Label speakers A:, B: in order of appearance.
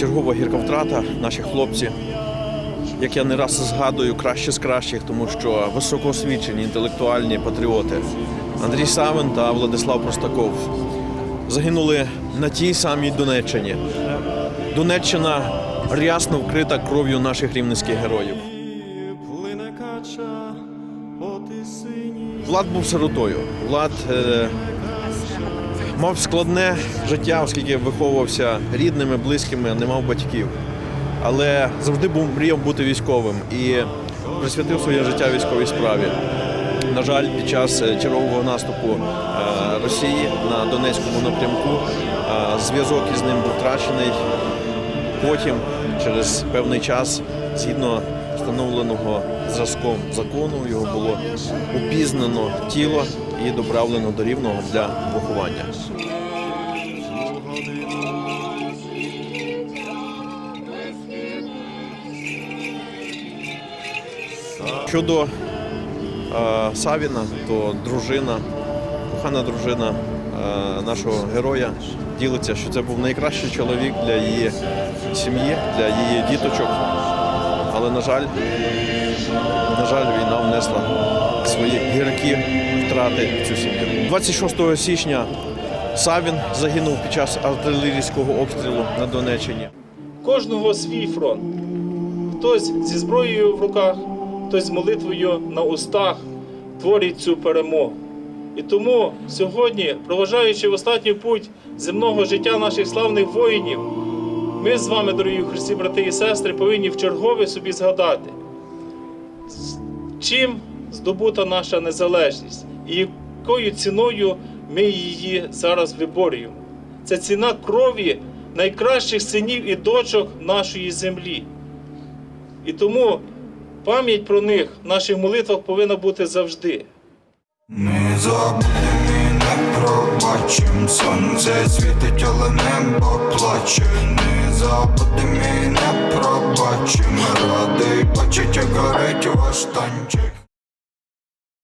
A: чергова гірка втрата, наші хлопці. Як я не раз згадую, кращі з кращих, тому що високоосвічені, інтелектуальні патріоти. Андрій Савин та Владислав Простаков загинули на тій самій Донеччині. Донеччина рясно вкрита кров'ю наших рівненських героїв. Влад був сиротою. Влад е, мав складне життя, оскільки виховувався рідними, близькими, не мав батьків. Але завжди був мріяв бути військовим і присвятив своє життя військовій справі. На жаль, під час е, чергового наступу е, Росії на Донецькому напрямку е, зв'язок із ним був втрачений. Потім, через певний час, згідно встановленого зразком закону, його було упізнано тіло і доправлено до рівного для поховання. Щодо е, Савіна, то дружина, кохана дружина е, нашого героя ділиться, що це був найкращий чоловік для її сім'ї, для її діточок. Але, на жаль, на жаль, війна внесла свої гіркі втрати в цю сім'ю. 26 січня Савін загинув під час артилерійського обстрілу на Донеччині.
B: кожного свій фронт. Хтось зі зброєю в руках, хтось з молитвою на устах творить цю перемогу. І тому сьогодні, проважаючи в останній путь земного життя наших славних воїнів, ми з вами, дорогі Христі, брати і сестри, повинні в чергове собі згадати, чим здобута наша незалежність і якою ціною ми її зараз виборюємо. Це ціна крові найкращих синів і дочок нашої землі. І тому пам'ять про них в наших молитвах повинна бути завжди.
C: Не забудем і не пробачим Сонце світить, але небо плаче Не забудем і не пробачим Радий бачить, як горить ваш танчик